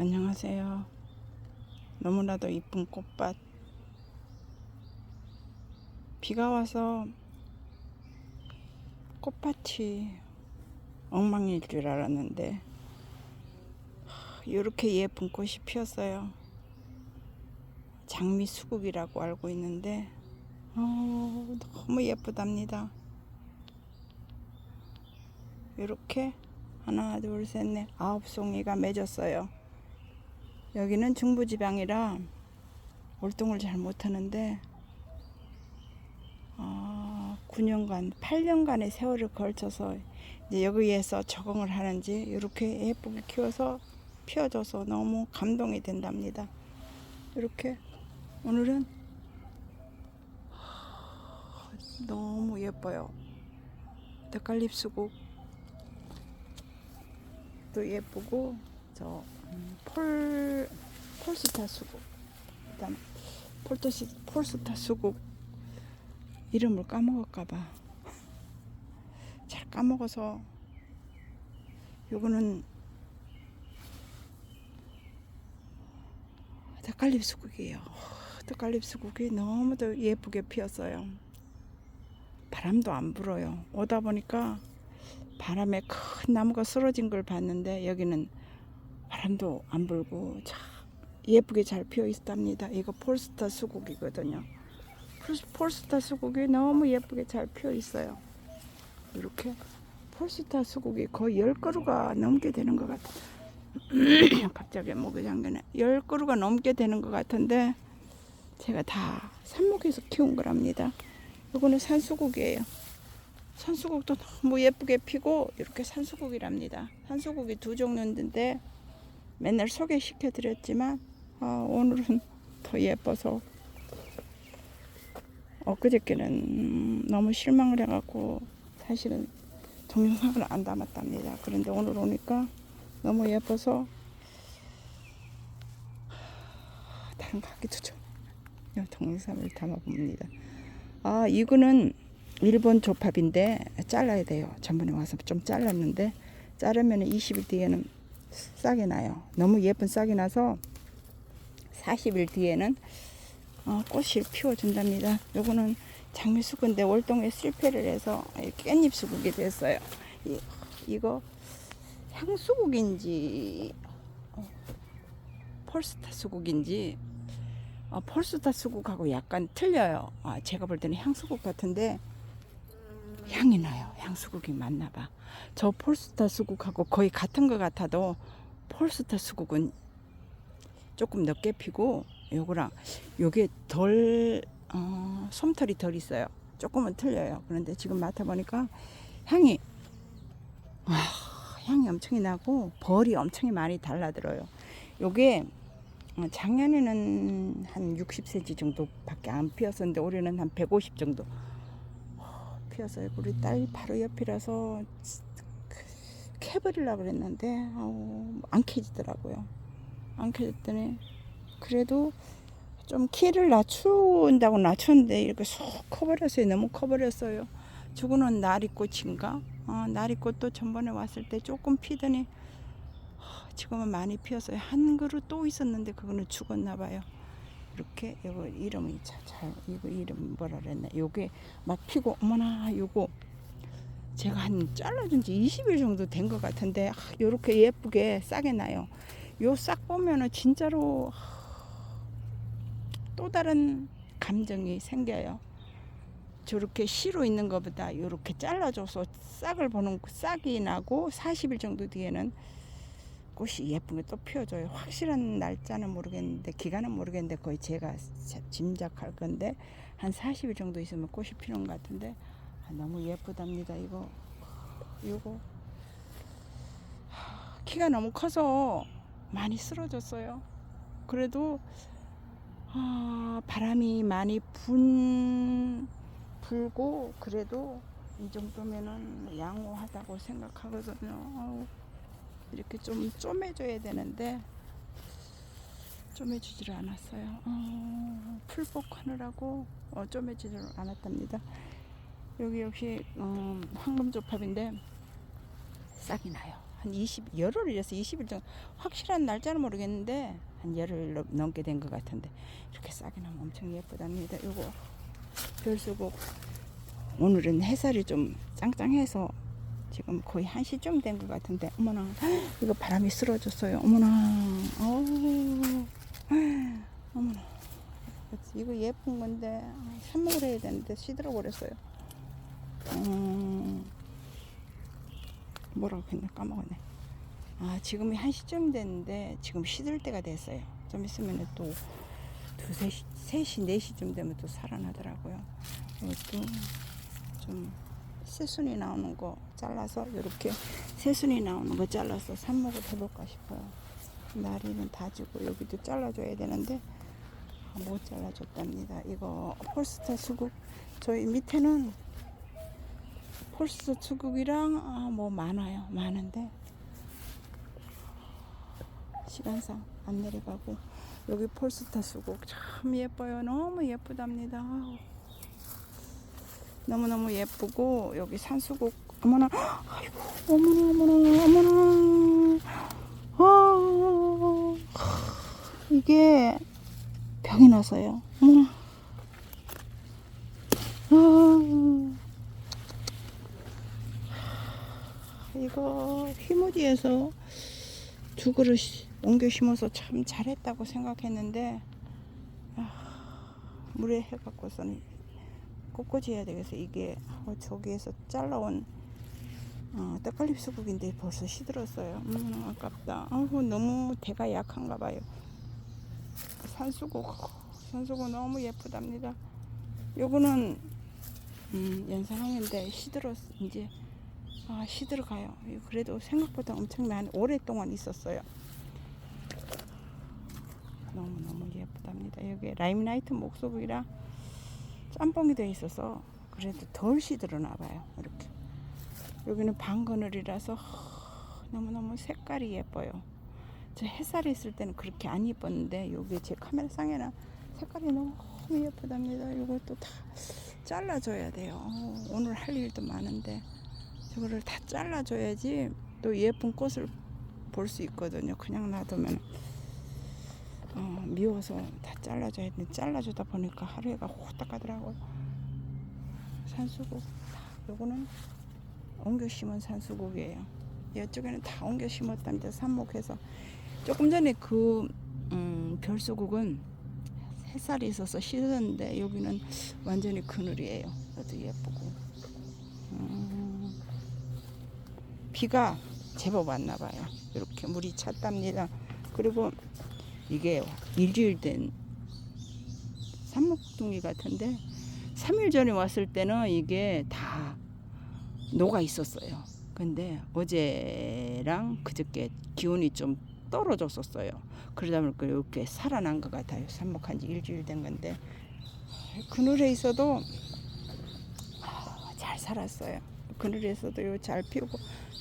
안녕하세요. 너무나도 이쁜 꽃밭. 비가 와서 꽃밭이 엉망일 줄 알았는데 이렇게 예쁜 꽃이 피었어요. 장미 수국이라고 알고 있는데 어, 너무 예쁘답니다. 이렇게 하나 둘 셋 넷 아홉 송이가 맺었어요. 여기는 중부지방이라 월동을 잘 못하는데 어, 9년간 8년간의 세월을 걸쳐서 이제 여기에서 적응을 하는지 이렇게 예쁘게 키워서 피워줘서 너무 감동이 된답니다. 이렇게 오늘은 너무 예뻐요. 닭갈립 수국 도 예쁘고 저 음, 폴 폴스타 수국 일단 폴토시 폴스타 수국 이름을 까먹을까봐 잘 까먹어서 요거는 닭갈립 수국이에요. 닭갈립 수국이 너무도 예쁘게 피었어요. 바람도 안 불어요. 오다 보니까 바람에 큰 나무가 쓰러진 걸 봤는데 여기는 바람도 안 불고 참 예쁘게 잘 피어 있답니다. 이거 폴스타 수국이거든요. 폴스- 폴스타 수국이 너무 예쁘게 잘 피어 있어요. 이렇게 폴스타 수국이 거의 열 그루가 넘게 되는 것 같아. 갑자기 목이 잠기네. 열 그루가 넘게 되는 것 같은데 제가 다 삽목해서 키운 거랍니다. 이거는 산수국이에요. 산수국도 너무 예쁘게 피고 이렇게 산수국이랍니다. 산수국이 두 종류인데 맨날 소개시켜 드렸지만 아, 오늘은 더 예뻐서 엊그저께는 음, 너무 실망을 해갖고 사실은 동영상을 안 담았답니다. 그런데 오늘 오니까 너무 예뻐서 다른 가기도 좀 동영상을 담아봅니다. 아 이거는 일본 조팝인데 잘라야 돼요. 전번에 와서 좀 잘랐는데 자르면 20일 뒤에는 싹이 나요. 너무 예쁜 싹이 나서 40일 뒤에는 어, 꽃을 피워준답니다. 요거는 장미수국인데 월동에 실패를 해서 깻잎 수국이 됐어요. 이, 이거 향수국인지 어, 폴스타 수국인지 어, 폴스타 수국하고 약간 틀려요. 아, 제가 볼 때는 향수국 같은데 향이 나요. 향수국이 맞나 봐. 저 폴스타 수국하고 거의 같은 것 같아도 폴스타 수국은 조금 늦게 피고 요거랑 요게 덜 어, 솜털이 덜 있어요. 조금은 틀려요. 그런데 지금 맡아보니까 향이 와, 향이 엄청 나고 벌이 엄청 많이 달라들어요. 요게 어, 작년에는 한 60cm 정도밖에 안 피었었는데 올해는 한 150 정도 어, 피었어요. 우리 딸 바로 옆이라서 캐버리려고 그랬는데 아우, 안 캐지더라고요. 안 캐졌더니 그래도 좀 키를 낮춘다고 낮췄는데 이렇게 쏙 커버렸어요. 너무 커버렸어요. 저거는 나리꽃인가? 어, 나리꽃도 전번에 왔을 때 조금 피더니 어, 지금은 많이 피었어요. 한 그루 또 있었는데 그거는 죽었나 봐요. 이렇게 이거 이름이 잘, 잘 이거 이름 뭐라 그랬나? 요게 막 피고 어머나 요거 제가 한 잘라준 지 20일 정도 된 것 같은데 아, 요렇게 예쁘게 싸게 나요. 요 싹 보면은 진짜로 또 다른 감정이 생겨요. 저렇게 씨로 있는 것보다 이렇게 잘라줘서 싹을 보는 싹이 나고 40일 정도 뒤에는 꽃이 예쁜 게또 피어줘요. 확실한 날짜는 모르겠는데 기간은 모르겠는데 거의 제가 짐작할 건데 한 40일 정도 있으면 꽃이 피는 것 같은데 아, 너무 예쁘답니다. 이거 이거 키가 너무 커서 많이 쓰러졌어요. 그래도 아, 바람이 많이 분 불고 그래도 이 정도면은 양호하다고 생각하거든요. 아우, 이렇게 좀 쪼매줘야 되는데 쪼매주지를 않았어요. 어, 풀복하느라고 어, 쪼매지를 않았답니다. 여기 역시 어, 황금조팝인데 싹이 나요. 한 20, 열흘이라서 20일 정도 확실한 날짜는 모르겠는데 한 열흘 넘- 넘게 된 것 같은데 이렇게 싸게 나면 엄청 예쁘답니다. 요거 별수국 오늘은 햇살이 좀 짱짱해서 지금 거의 1시쯤 된 것 같은데 어머나 이거 바람이 쓰러졌어요. 어머나 어우 어머나 이거 예쁜 건데 아, 삽목을 해야 되는데 시들어 버렸어요. 음, 뭐라고 했나 까먹었네. 아 지금이 1시쯤 됐는데 지금 시들 때가 됐어요. 좀 있으면 또 두세 시, 세 시, 네 시쯤 되면 또 살아나더라고요. 이것도 좀 새순이 나오는 거 잘라서 이렇게 새순이 나오는 거 잘라서 삽목을 해볼까 싶어요. 나리는 다지고 여기도 잘라줘야 되는데 아, 못 잘라줬답니다. 이거 폴스터 수국 저희 밑에는 폴스터 수국이랑 아, 뭐 많아요. 많은데 시간상 안 내려가고 여기 폴스타 수국 참 예뻐요. 너무 예쁘답니다. 너무너무 예쁘고 여기 산수국 어머나 아이고 어머나 어머나 어머나. 아 이게 병이 나서요. 어머나. 아. 이거 휘무지에서 두 그릇 옮겨 심어서 참 잘했다고 생각했는데 아, 물에 해갖고서는 꽂꽂이 해야 되겠어 이게 어, 저기에서 잘라온 어, 떡갈비 수국인데 벌써 시들었어요. 음, 아깝다. 아우 너무 대가 약한가 봐요. 산수국. 산수국 너무 예쁘답니다. 요거는 음, 연산홍인데 시들었 이제 아 시들어가요. 그래도 생각보다 엄청나게 오랫동안 있었어요. 너무너무 예쁘답니다. 여기 라임라이트 목소국이라 짬뽕이 되어 있어서 그래도 덜 시들어나 봐요. 이렇게 여기는 방그늘이라서 너무너무 색깔이 예뻐요. 저 햇살이 있을 때는 그렇게 안 예뻤는데 여기 제 카메라 상에는 색깔이 너무 예쁘답니다. 이것도 다 잘라줘야 돼요. 어, 오늘 할 일도 많은데. 저거를 다 잘라줘야지 또 예쁜 꽃을 볼 수 있거든요. 그냥 놔두면. 어, 미워서 다 잘라줘야 되는데 잘라주다 보니까 하루에가 후딱 가더라고요. 산수국. 요거는 옮겨 심은 산수국이에요. 이쪽에는 다 옮겨 심었답니다. 삽목해서. 조금 전에 그 음, 별수국은 햇살이 있어서 시드는데 여기는 완전히 그늘이에요. 그래도 예쁘고. 음, 비가 제법 왔나 봐요. 이렇게 물이 찼답니다. 그리고 이게 일주일 된 산목둥이 같은데 3일 전에 왔을 때는 이게 다 녹아 있었어요. 근데 어제랑 그저께 기온이 좀 떨어졌었어요. 그러다 보니까 이렇게 살아난 것 같아요. 산목한 지 일주일 된 건데 그늘에 있어도 아, 잘 살았어요. 그늘에 있어도 요잘 피우고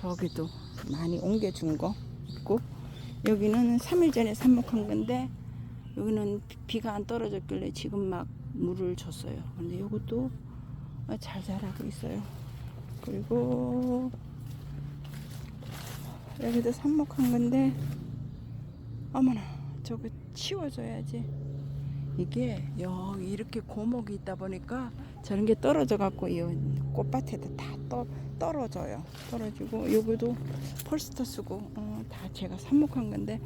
저기도 많이 옮겨준 거 있고 여기는 3일 전에 삽목한 건데 여기는 비- 비가 안 떨어졌길래 지금 막 물을 줬어요. 근데 이것도 잘 자라고 있어요. 그리고 여기도 삽목한 건데 어머나 저거 치워줘야지. 이게 여기 이렇게 고목이 있다 보니까 저런 게 떨어져 갖고 이 꽃밭에도 다 떠, 떨어져요. 떨어지고 여기도 폴스터 쓰고 어, 다 제가 삽목한 건데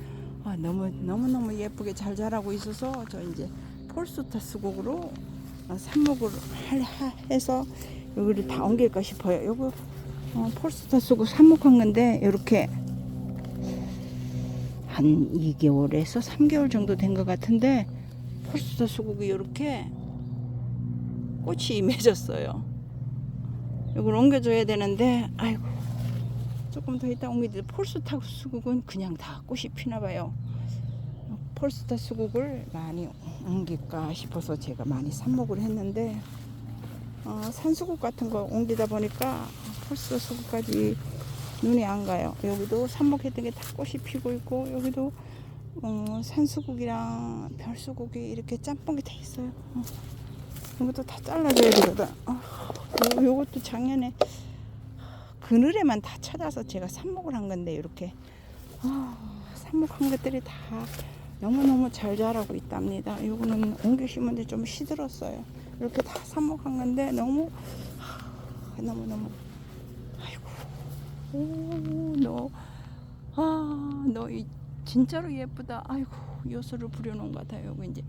아, 너무 너무 너무 예쁘게 잘 자라고 있어서 저 이제 폴스터 수국으로 어, 삽목을 해서 여기를 다 옮길까 싶어요. 요거 어, 폴스터 수국 삽목한 건데 이렇게 한 2개월에서 3개월 정도 된 것 같은데 폴스터 수국이 이렇게 꽃이 맺었어요. 이걸 옮겨줘야 되는데 아이고 조금 더 있다 옮기지 폴스타 수국은 그냥 다 꽃이 피나 봐요. 폴스타 수국을 많이 옮길까 싶어서 제가 많이 삽목을 했는데 어, 산수국 같은 거 옮기다 보니까 폴스타 수국까지 눈이 안 가요. 여기도 삽목했던 게 다 꽃이 피고 있고 여기도 어, 산수국이랑 별수국이 이렇게 짬뽕이 돼 있어요. 어. 이것도 다 잘라줘야 되거든. 어, 요, 요것도 작년에 그늘에만 다 찾아서 제가 삽목을 한 건데 이렇게 아, 삽목한 것들이 다 너무너무 잘 자라고 있답니다. 이거는 옮겨 심은데 좀 시들었어요. 이렇게 다 삽목한 건데 너무 아, 너무 너무 아이고 오너아너 이 진짜로 예쁘다. 아이고 요술을 부려놓은 것 같아요. 이제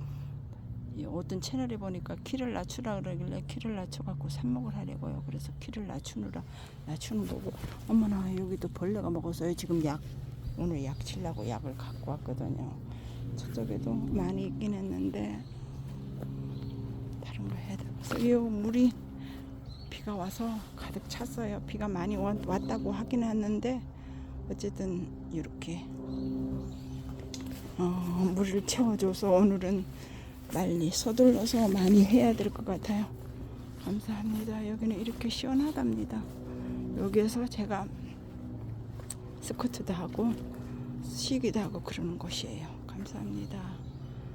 이 어떤 채널에 보니까 키를 낮추라 그러길래 키를 낮춰갖고 삽목을 하려고요. 그래서 키를 낮추느라 낮추는 거고 어머나 여기도 벌레가 먹었어요. 지금 약 오늘 약 치려고 약을 갖고 왔거든요. 저쪽에도 많이 있긴 했는데 거 해야 이 물이 비가 와서 가득 찼어요. 비가 많이 왔, 왔다고 하긴 했는데 어쨌든 이렇게 어, 물을 채워줘서 오늘은 빨리 서둘러서 많이 해야 될 것 같아요. 감사합니다. 여기는 이렇게 시원하답니다. 여기에서 제가 스쿼트도 하고 쉬기도 하고 그러는 곳이에요. 감사합니다.